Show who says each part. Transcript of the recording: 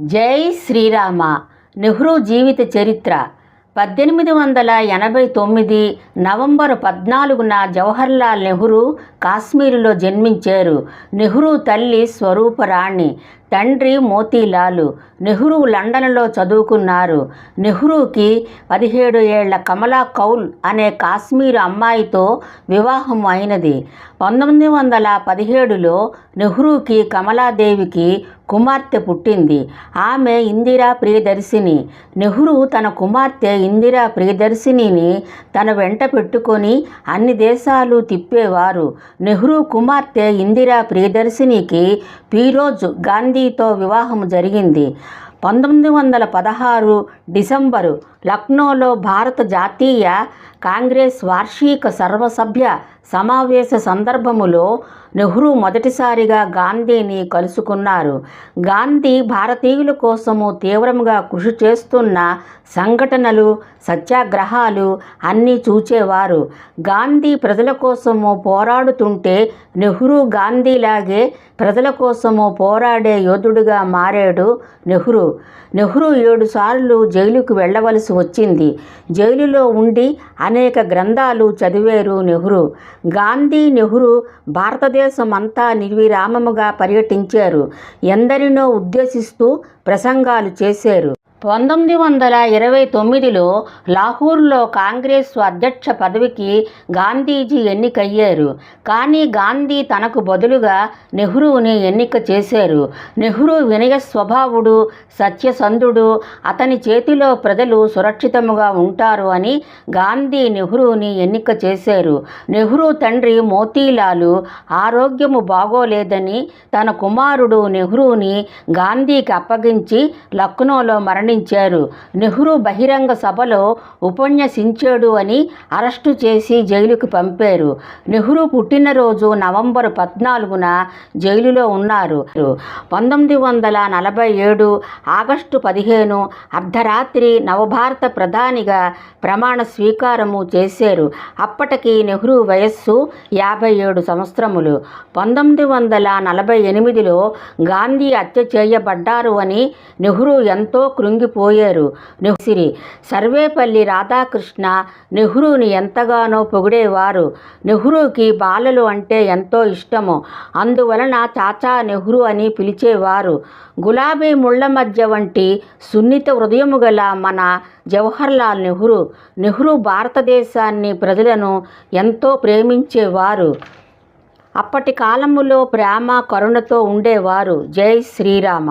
Speaker 1: జై శ్రీరామ. నెహ్రూ జీవిత చరిత్ర. పద్దెనిమిది వందల ఎనభై తొమ్మిది నవంబర్ పద్నాలుగున జవహర్లాల్ నెహ్రూ కాశ్మీరులో జన్మించారు. నెహ్రూ తల్లి స్వరూపరాణి తండ్రి మోతీలాలు నెహ్రూ లండన్లో చదువుకున్నారు. నెహ్రూకి పదిహేడు ఏళ్ళ కమలా కౌల్ అనే కాశ్మీరు అమ్మాయితో వివాహం అయినది. పంతొమ్మిది వందల పదిహేడులో నెహ్రూకి కమలాదేవికి కుమార్తె పుట్టింది. ఆమె ఇందిరా ప్రియదర్శిని. నెహ్రూ తన కుమార్తె ఇందిరా ప్రియదర్శినిని తన వెంట పెట్టుకొని అన్ని దేశాలు తిప్పేవారు. నెహ్రూ కుమార్తె ఇందిరా ప్రియదర్శినికి గాంధీ గాంధీతో వివాహం జరిగింది. పంతొమ్మిది వందల పదహారు డిసెంబరు లక్నోలో భారత జాతీయ కాంగ్రెస్ వార్షిక సర్వసభ్య సమావేశ సందర్భములో నెహ్రూ మొదటిసారిగా గాంధీని కలుసుకున్నారు. గాంధీ భారతీయుల కోసము తీవ్రంగా కృషి చేస్తున్న సంఘటనలు సత్యాగ్రహాలు అన్నీ చూచేవారు. గాంధీ ప్రజల కోసము పోరాడుతుంటే నెహ్రూ గాంధీలాగే ప్రజల కోసము పోరాడే యోధుడిగా మారాడు నెహ్రూ. నెహ్రూ ఏడుసార్లు జైలుకు వెళ్ళవలసి వచ్చింది. జైలులో ఉండి అనేక గ్రంథాలు చదివారు నెహ్రూ. గాంధీ నెహ్రూ భారతదేశం అంతా నిర్విరామముగా పర్యటించారు. ఎందరినో ఉద్దేశిస్తూ ప్రసంగాలు చేశారు. పంతొమ్మిది వందల ఇరవై తొమ్మిదిలో లాహూర్లో కాంగ్రెస్ అధ్యక్ష పదవికి గాంధీజీ ఎన్నికయ్యారు. కానీ గాంధీ తనకు బదులుగా నెహ్రూని ఎన్నిక చేశారు. నెహ్రూ వినయ స్వభావుడు సత్యసంధుడు అతని చేతిలో ప్రజలు సురక్షితముగా ఉంటారు అని గాంధీ నెహ్రూని ఎన్నిక చేశారు. నెహ్రూ తండ్రి మోతీలాలు ఆరోగ్యము బాగోలేదని తన కుమారుడు నెహ్రూని గాంధీకి అప్పగించి లక్నోలో మరణించారు. నెహ్రూ బహిరంగ సభలో ఉపన్యసించాడు అని అరెస్టు చేసి జైలుకు పంపారు. నెహ్రూ పుట్టినరోజు నవంబర్ పద్నాలుగున జైలులో ఉన్నారు. పంతొమ్మిది వందల నలభై ఏడు ఆగస్టు పదిహేను అర్ధరాత్రి నవభారత ప్రధానిగా ప్రమాణ స్వీకారము చేశారు. అప్పటికి నెహ్రూ వయస్సు యాభై ఏడు సంవత్సరములు. పంతొమ్మిది వందల నలభై ఎనిమిదిలో గాంధీ హత్య చేయబడ్డారు అని నెహ్రూ ఎంతో కృంగిపోయారు. నెహ్సిరి సర్వేపల్లి రాధాకృష్ణ నెహ్రూని ఎంతగానో పొగిడేవారు. నెహ్రూకి బాలలు అంటే ఎంతో ఇష్టము. అందువలన చాచా నెహ్రూ అని పిలిచేవారు. గులాబీ ముళ్ళ మధ్య వంటి సున్నిత హృదయము గల మన జవహర్లాల్ నెహ్రూ నెహ్రూ భారతదేశాన్ని ప్రజలను ఎంతో ప్రేమించేవారు. అప్పటి కాలములో ప్రేమ కరుణతో ఉండేవారు. జై శ్రీరామ!